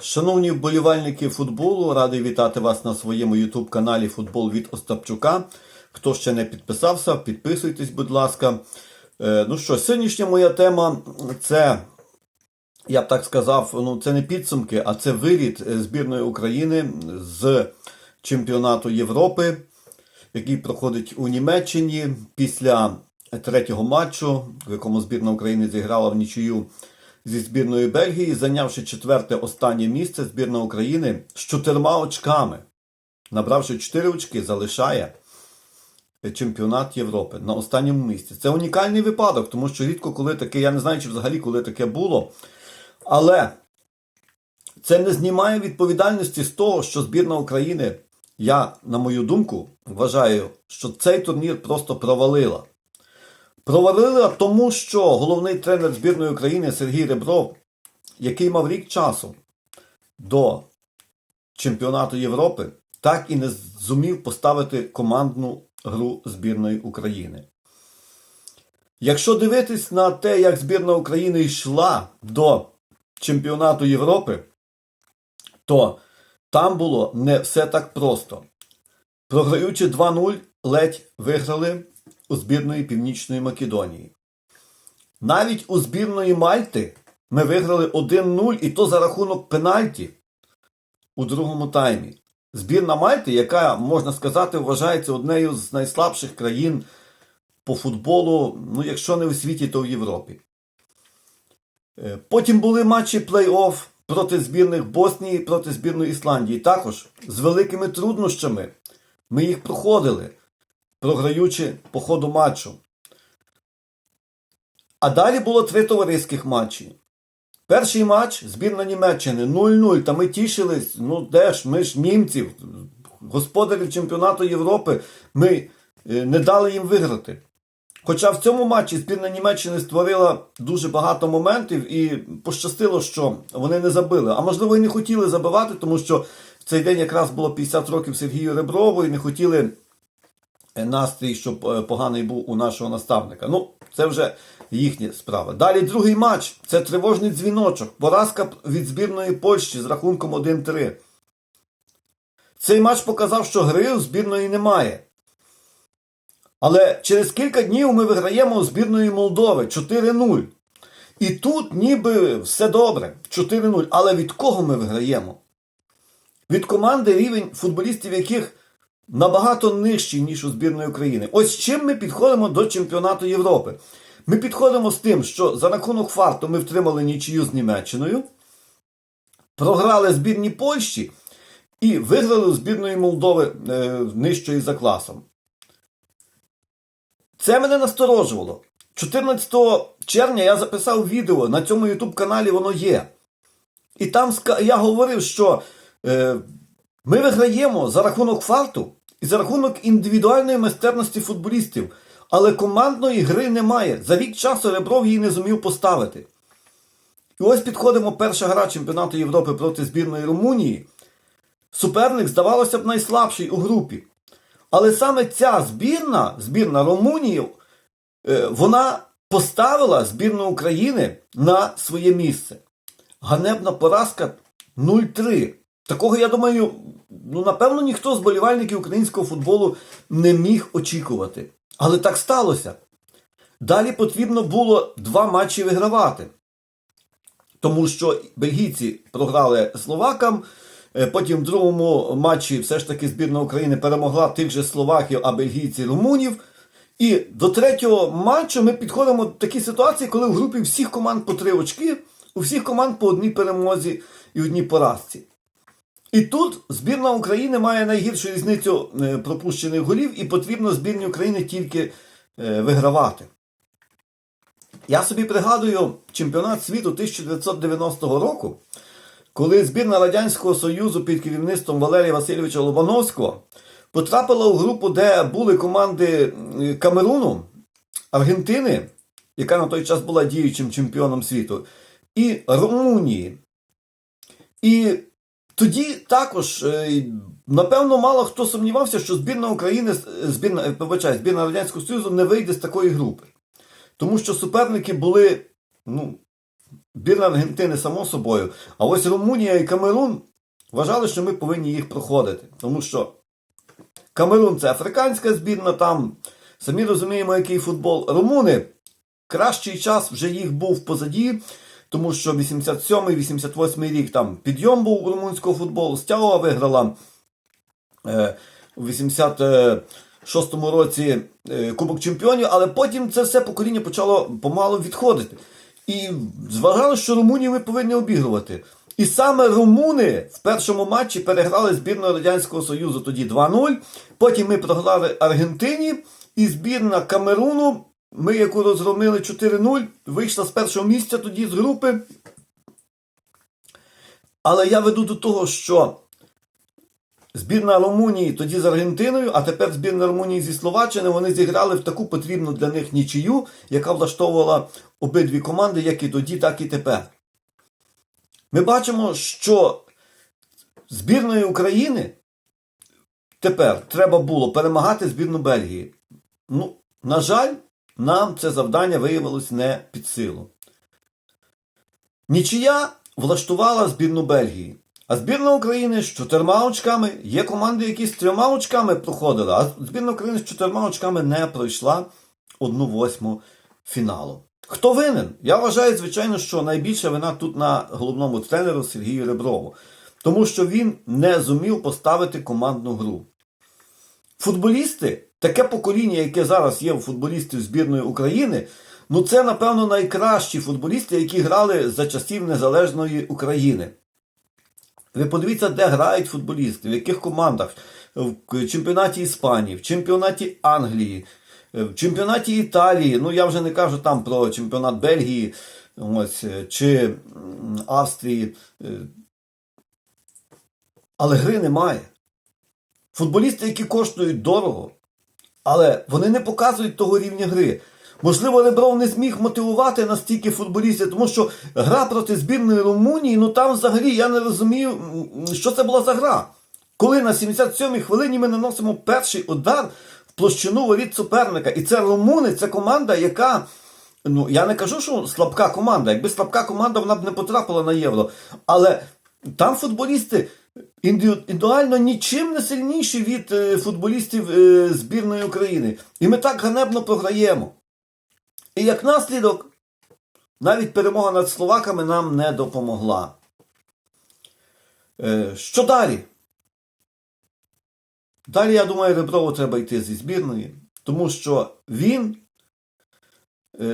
Шановні вболівальники футболу, радий вітати вас на своєму YouTube каналі Футбол від Остапчука. Хто ще не підписався, підписуйтесь, будь ласка. Е, Ну що, сьогоднішня моя тема це, я б так сказав, ну це не підсумки, а це виліт е, збірної України з чемпіонату Європи, який проходить у Німеччині після третього матчу, в якому збірна України зіграла в нічию зі збірною Бельгії, зайнявши четверте останнє місце, збірна України з чотирма очками, набравши чотири очки, залишає чемпіонат Європи на останньому місці. Це унікальний випадок, тому що рідко коли таке, я не знаю, чи взагалі коли таке було. Але це не знімає відповідальності з того, що збірна України, я, на мою думку, вважаю, що цей турнір просто провалила. Провалила тому, що головний тренер збірної України Сергій Ребров, який мав рік часу до чемпіонату Європи, так і не зумів поставити командну гру збірної України. Якщо дивитись на те, як збірна України йшла до чемпіонату Європи, то там було не все так просто. Програючи 2-0, ледь виграли у збірної Північної Македонії. Навіть у збірної Мальти ми виграли 1-0, і то за рахунок пенальті у другому таймі. Збірна Мальти, яка, можна сказати, вважається однією з найслабших країн по футболу, ну, якщо не у світі, то в Європі. Е, Потім були матчі плей-офф проти збірних Боснії, проти збірної Ісландії. Також з великими труднощами ми їх проходили, програючи по ходу матчу. А далі було три товариських матчі. Перший матч збірна Німеччини 0-0. Та ми тішились. Ну де ж, ми ж німців, господарів чемпіонату Європи, ми е, не дали їм виграти. Хоча в цьому матчі збірна Німеччини створила дуже багато моментів і пощастило, що вони не забили. А можливо, і не хотіли забивати, тому що в цей день якраз було 50 років Сергію Реброву і не хотіли настрій, щоб е, поганий був у нашого наставника. Ну, це вже їхня справа. Далі другий матч це тривожний дзвіночок. Поразка від збірної Польщі з рахунком 1-3. Цей матч показав, що гри у збірної немає. Але через кілька днів ми виграємо у збірної Молдови 4-0. І тут ніби все добре. 4-0. Але від кого ми виграємо? Від команди рівень футболістів, яких набагато нижчий, ніж у збірної України. Ось чим ми підходимо до чемпіонату Європи. Ми підходимо з тим, що за рахунок фарту ми втримали нічию з Німеччиною, програли збірні Польщі і виграли у збірної Молдови е, нижчої за класом. Це мене насторожувало. 14 червня я записав відео на цьому YouTube каналі воно є. І там я говорив, що е, ми виграємо за рахунок фарту і за рахунок індивідуальної майстерності футболістів, але командної гри немає. За рік часу Ребров її не зумів поставити. І ось підходимо перша гра чемпіонату Європи проти збірної Румунії. Суперник, здавалося б, найслабший у групі. Але саме ця збірна, збірна Румунії, е, вона поставила збірну України на своє місце. Ганебна поразка 0-3. Такого, я думаю, ну, напевно, ніхто з болівальників українського футболу не міг очікувати. Але так сталося. Далі потрібно було два матчі вигравати. Тому що бельгійці програли словакам. е, Потім в другому матчі все ж таки збірна України перемогла тих же словаків, а бельгійці румунів. І до третього матчу ми підходимо до такій ситуації, коли в групі всіх команд по три очки, у всіх команд по одній перемозі і одній поразці. І тут збірна України має найгіршу різницю е, пропущених голів, і потрібно збірній України тільки е, вигравати. Я собі пригадую чемпіонат світу 1990 року, коли збірна Радянського Союзу під керівництвом Валерія Васильовича Лобановського потрапила у групу, де були команди е, Камеруну, Аргентини, яка на той час була діючим чемпіоном світу, і Румунії. І тоді також, е, напевно, мало хто сумнівався, що збірна України, е, збірна, е, збірна Радянського Союзу не вийде з такої групи. Тому що суперники були ну, збірна Аргентини, само собою. А ось Румунія і Камерун вважали, що ми повинні їх проходити. Тому що Камерун це африканська збірна, там самі розуміємо, який футбол. Румуни кращий час вже їх був позаді, тому що 87-88 рік там підйом був у румунського футболу, Стяова виграла е, у 86-му році е, Кубок Чемпіонів, але потім це все покоління почало помалу відходити. І зважали, що Румунію ми повинні обігрувати. І саме румуни в першому матчі переграли збірну Радянського Союзу тоді 2-0. Потім ми програли Аргентині, і збірна Камеруну, ми яку розгромили 4-0, вийшла з першого місця тоді з групи. Але я веду до того, що збірна Румунії тоді з Аргентиною, а тепер збірна Румунії зі Словаччини, вони зіграли в таку потрібну для них нічию, яка влаштовувала обидві команди, як і тоді, так і тепер. Ми бачимо, що збірної України тепер треба було перемагати збірну Бельгії. Ну, на жаль, нам це завдання виявилось не під силу. Нічия влаштувала збірну Бельгії. А збірна України з чотирма очками є команди, які з трьома очками проходили, а збірна України з чотирма очками не пройшла одну восьму фіналу. Хто винен? Я вважаю, звичайно, що найбільша вина тут на головному тренеру Сергію Реброву, тому що він не зумів поставити командну гру. Футболісти, таке покоління, яке зараз є у футболістів збірної України, ну це, напевно, найкращі футболісти, які грали за часів Незалежної України. Ви подивіться, де грають футболісти, в яких командах, в чемпіонаті Іспанії, в чемпіонаті Англії, в чемпіонаті Італії. Ну я вже не кажу там про чемпіонат Бельгії ось, чи Австрії. е, Але гри немає. Футболісти, які коштують дорого, але вони не показують того рівня гри. Можливо, Ребров не зміг мотивувати настільки футболістів, тому що гра проти збірної Румунії, ну там взагалі я не розумію, що це була за гра. Коли на 77-й хвилині ми наносимо перший удар в площину воріт суперника. І це румуни, це команда, яка. Ну, я не кажу, що слабка команда. Якби слабка команда, вона б не потрапила на євро. Але там футболісти індивідуально нічим не сильніші від е, футболістів е, збірної України. І ми так ганебно програємо. І як наслідок, навіть перемога над словаками нам не допомогла. Е, Що далі? Далі, я думаю, Реброву треба йти зі збірної, тому що він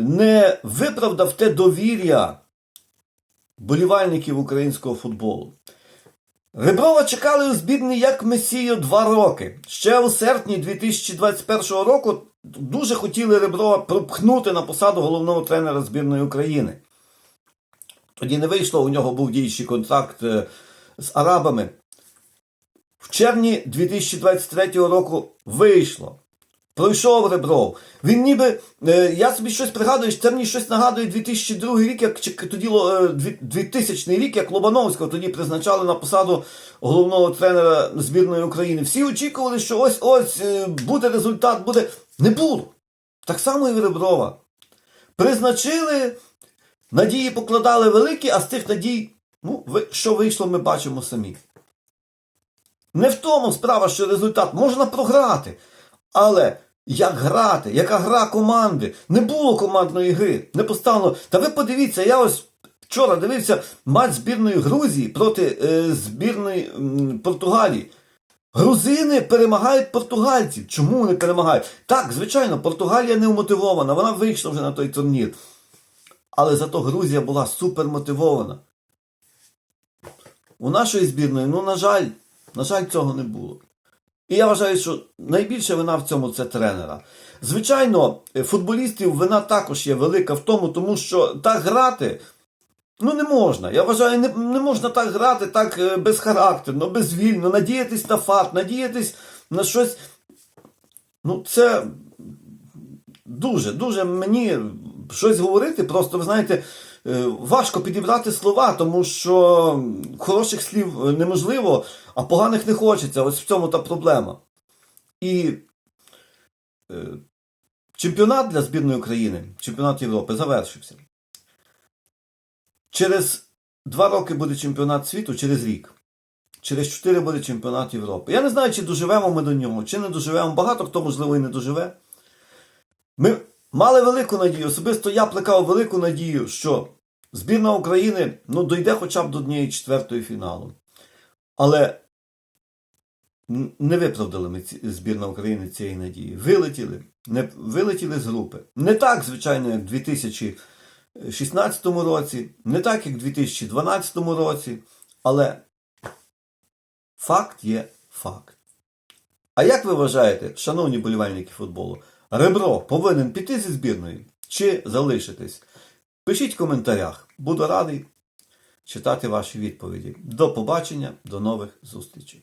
не виправдав те довір'я болівальників українського футболу. Реброва чекали у збірні як Месію два роки. Ще у серпні 2021 року дуже хотіли Реброва пропхнути на посаду головного тренера збірної України. Тоді не вийшло, у нього був діючий контракт е, з арабами. В червні 2023 року вийшло. Пройшов Ребров. Він ніби. е, я собі щось пригадую, це мені щось нагадує 2002 рік, як чи тоді е, 2000 рік, як Лобановського тоді призначали на посаду головного тренера збірної України. Всі очікували, що ось ось е, буде результат, буде. Не було. Так само і в Реброва. Призначили, надії покладали великі, а з тих надій, ну, що вийшло, ми бачимо самі. Не в тому справа, що результат можна програти. Але як грати, яка гра команди? Не було командної гри, не поставлено. Та ви подивіться, я ось вчора дивився матч збірної Грузії проти е, збірної м, Португалії. Грузини перемагають португальців. Чому вони перемагають? Так, звичайно, Португалія не вмотивована, вона вийшла вже на той турнір. Але зато Грузія була супермотивована. У нашої збірної, ну, на жаль, на жаль, цього не було. І я вважаю, що найбільша вина в цьому це тренера. Звичайно, е, футболістів вина також є велика в тому, тому що так грати ну не можна. Я вважаю, не, не можна так грати так е, безхарактерно, безвільно, надіятись на факт, надіятись на щось. Ну, це дуже, дуже мені щось говорити, просто ви знаєте, важко підібрати слова, тому що хороших слів неможливо, а поганих не хочеться. Ось в цьому та проблема. І е, чемпіонат для збірної України, чемпіонат Європи завершився. через два роки буде чемпіонат світу, через рік. Через 4 буде чемпіонат Європи. Я не знаю, чи доживемо ми до нього, чи не доживемо. Багато хто, можливо, і не доживе. Ми мали велику надію, особисто я плекав велику надію, що збірна України ну, дойде хоча б до однієї четвертої фіналу. Але не виправдали ми збірна України цієї надії. Вилетіли, не, вилетіли з групи. Не так, звичайно, як в 2016 році, не так, як в 2012 році, але факт є факт. А як ви вважаєте, шановні болівальники футболу, Ребро повинен піти зі збірної чи залишитись? Пишіть в коментарях. Буду радий читати ваші відповіді. До побачення, до нових зустрічей.